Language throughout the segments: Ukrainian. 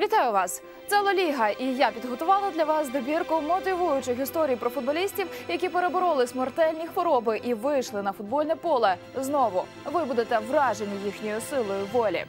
Вітаю вас! Це Ла Ліга, і я підготувала для вас добірку мотивуючих історій про футболістів, які перебороли смертельні хвороби і вийшли на футбольне поле. Знову ви будете вражені їхньою силою волі.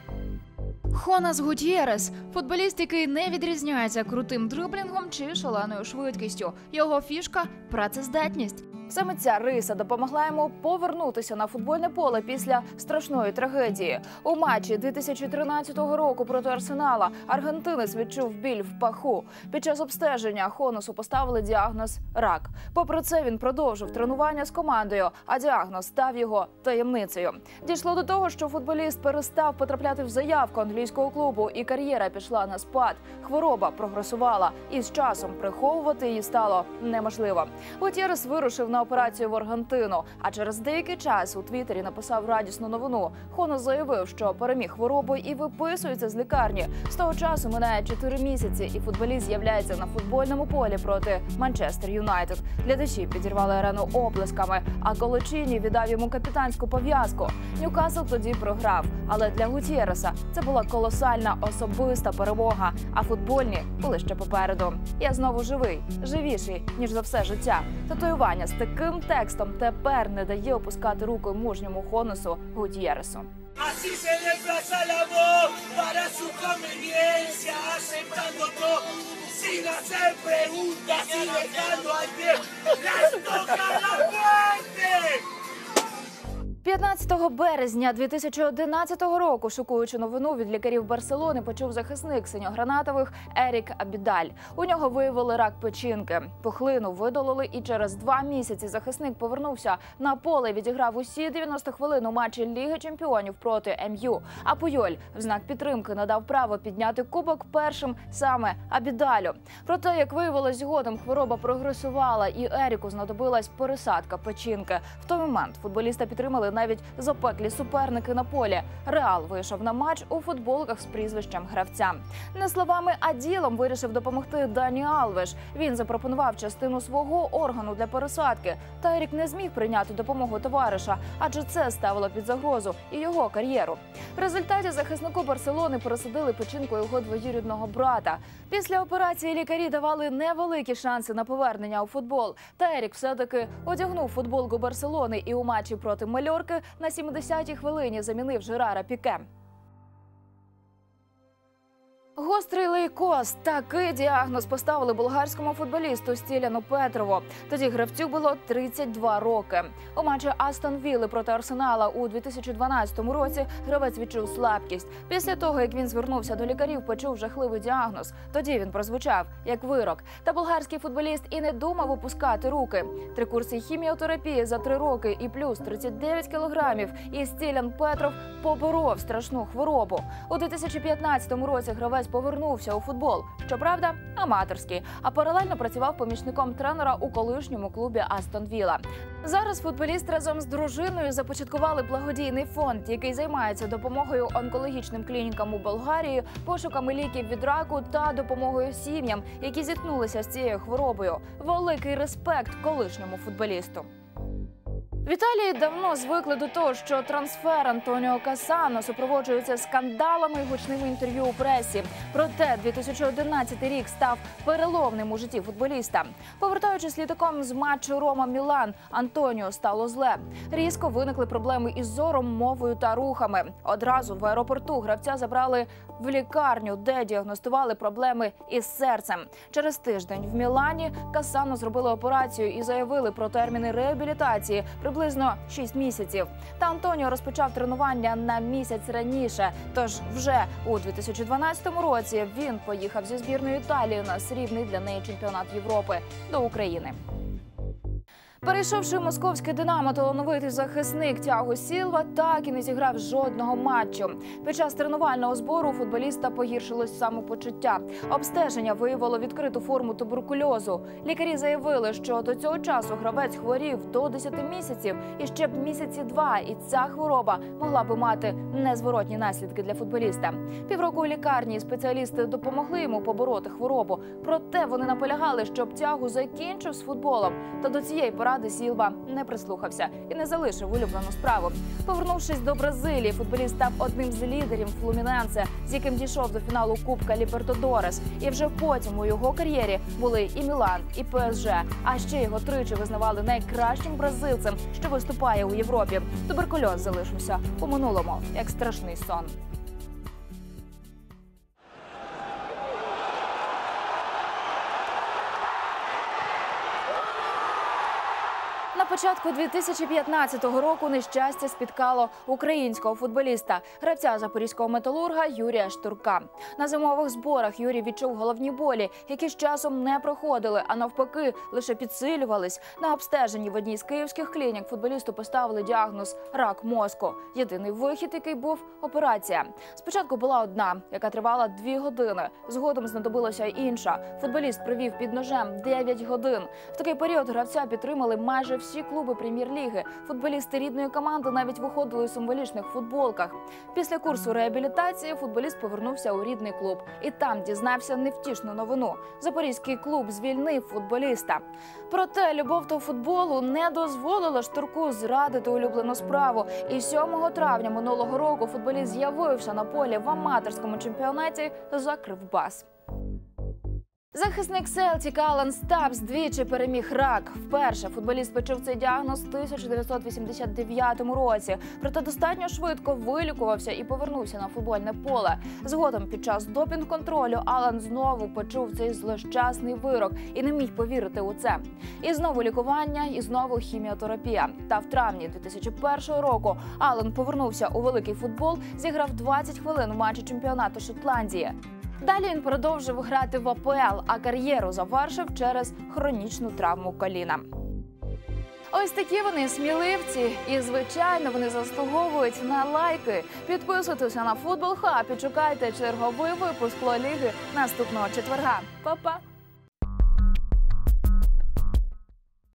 Хонас Гутєрес – футболіст, який не відрізняється крутим дриблінгом чи шаленою швидкістю. Його фішка працездатність. Саме ця риса допомогла йому повернутися на футбольне поле після страшної трагедії. У матчі 2013 року проти Арсенала аргентинець відчув біль в паху. Під час обстеження Хонусу поставили діагноз рак. Попри це, він продовжив тренування з командою, а діагноз став його таємницею. Дійшло до того, що футболіст перестав потрапляти в заявку англійського клубу, і кар'єра пішла на спад. Хвороба прогресувала, і з часом приховувати її стало неможливо. Гутєрес вирушив на операцію в Аргентину. А через деякий час у Твіттері написав радісну новину. Хонос заявив, що переміг хворобу і виписується з лікарні. З того часу минає 4 місяці, і футболіст з'являється на футбольному полі проти Манчестер Юнайтед. Глядачі підірвали арену оплесками. А Колочині віддав йому капітанську пов'язку. Ньюкасл тоді програв. Але для Гутєреса це була колосальна особиста перемога. А футбольні були ще попереду. Я знову живий, живіший ніж за все життя. Татуювання з таким текстом тепер не дає опускати руку мужньому Хонусу Гутєресу. Así se desplaza el amor para su conveniencia, aceptando todo, sin hacer preguntas y dejando al pie. ¡Les toca la muerte! 15 березня 2011 року шокуючу новину від лікарів Барселони почув захисник синьогранатових Ерік Абідаль. У нього виявили рак печінки. Пухлину видалили, і через два місяці захисник повернувся на поле. Відіграв усі 90 хвилин у матчі Ліги Чемпіонів проти МЮ. А Пуйоль в знак підтримки надав право підняти кубок першим саме Абідалю. Проте, як виявилось згодом, хвороба прогресувала, і Еріку знадобилась пересадка печінки. В той момент футболіста підтримали навіть запеклі суперники на полі. Реал вийшов на матч у футболках з прізвищем гравця. Не словами, а ділом вирішив допомогти Дані Алвеш. Він запропонував частину свого органу для пересадки. Та Ерік не зміг прийняти допомогу товариша, адже це ставило під загрозу і його кар'єру. В результаті захиснику Барселони пересадили печінку його двоюрідного брата. Після операції лікарі давали невеликі шанси на повернення у футбол. Та Ерік все-таки одягнув футболку Барселони і у матчі проти Мальорки на 70-й хвилині замінив Жерара Піке. Гострий лейкоз. Такий діагноз поставили болгарському футболісту Стіляну Петрову. Тоді гравцю було 32 роки. У матчі Астон Вілли проти Арсенала у 2012 році гравець відчув слабкість. Після того, як він звернувся до лікарів, почув жахливий діагноз. Тоді він прозвучав як вирок. Та болгарський футболіст і не думав опускати руки. Три курси хіміотерапії за три роки і плюс 39 кілограмів. І Стілян Петров поборов страшну хворобу. У 2015 році гравець повернувся у футбол. Щоправда, аматорський, а паралельно працював помічником тренера у колишньому клубі Астон Вілла. Зараз футболіст разом з дружиною започаткували благодійний фонд, який займається допомогою онкологічним клінікам у Болгарії, пошуками ліків від раку та допомогою сім'ям, які зіткнулися з цією хворобою. Великий респект колишньому футболісту. В Італії давно звикли до того, що трансфер Антоніо Касано супроводжується скандалами і гучними інтерв'ю у пресі. Проте 2011 рік став переломним у житті футболіста. Повертаючись літаком з матчу Рома Мілан, Антоніо стало зле. Різко виникли проблеми із зором, мовою та рухами. Одразу в аеропорту гравця забрали в лікарню, де діагностували проблеми із серцем. Через тиждень в Мілані Касано зробили операцію і заявили про терміни реабілітації приблизно 6 місяців. Та Антоніо розпочав тренування на місяць раніше. Тож вже у 2012 році він поїхав зі збірної Італії на срібний для неї чемпіонат Європи до України. Перейшовши московське Динамо, талановитий захисник Тяго Сілва так і не зіграв жодного матчу. Під час тренувального збору футболіста погіршилось самопочуття. Обстеження виявило відкриту форму туберкульозу. Лікарі заявили, що до цього часу гравець хворів до 10 місяців і ще б місяці два. І ця хвороба могла би мати незворотні наслідки для футболіста. Півроку у лікарні спеціалісти допомогли йому побороти хворобу. Проте вони наполягали, щоб тягу закінчив з футболом. Та до цієї поради Андраде Сілва не прислухався і не залишив улюблену справу. Повернувшись до Бразилії, футболіст став одним з лідерів Флуміненсе, з яким дійшов до фіналу Кубка Лібертодорес. І вже потім у його кар'єрі були і Мілан, і ПСЖ. А ще його тричі визнавали найкращим бразилцем, що виступає у Європі. Туберкульоз залишився у минулому як страшний сон. На початку 2015 року нещастя спіткало українського футболіста, гравця запорізького металурга Юрія Штурка. На зимових зборах Юрій відчув головні болі, які з часом не проходили, а навпаки, лише підсилювались. На обстеженні в одній з київських клінік футболісту поставили діагноз рак мозку. Єдиний вихід, який був операція. Спочатку була одна, яка тривала дві години. Згодом знадобилася інша. Футболіст провів під ножем 9 годин. В такий період гравця підтримали майже всі клуби прем'єр-ліги. Футболісти рідної команди навіть виходили у символічних футболках. Після курсу реабілітації футболіст повернувся у рідний клуб і там дізнався невтішну новину. Запорізький клуб звільнив футболіста. Проте любов до футболу не дозволила штурку зрадити улюблену справу. І 7 травня минулого року футболіст з'явився на полі в аматорському чемпіонаті за Кривбас. Захисник Селтік Алан Стабс двічі переміг рак. Вперше футболіст почув цей діагноз у 1989 році. Проте достатньо швидко вилікувався і повернувся на футбольне поле. Згодом під час допінг-контролю Алан знову почув цей злощасний вирок і не міг повірити у це. І знову лікування, і знову хіміотерапія. Та в травні 2001 року Алан повернувся у великий футбол, зіграв 20 хвилин у матчі чемпіонату Шотландії. Далі він продовжив грати в АПЛ, а кар'єру завершив через хронічну травму коліна. Ось такі вони сміливці, і звичайно вони заслуговують на лайки. Підписуйтеся на футбол Хаб і чекайте черговий випуск ло Ліги наступного четверга. Па-па!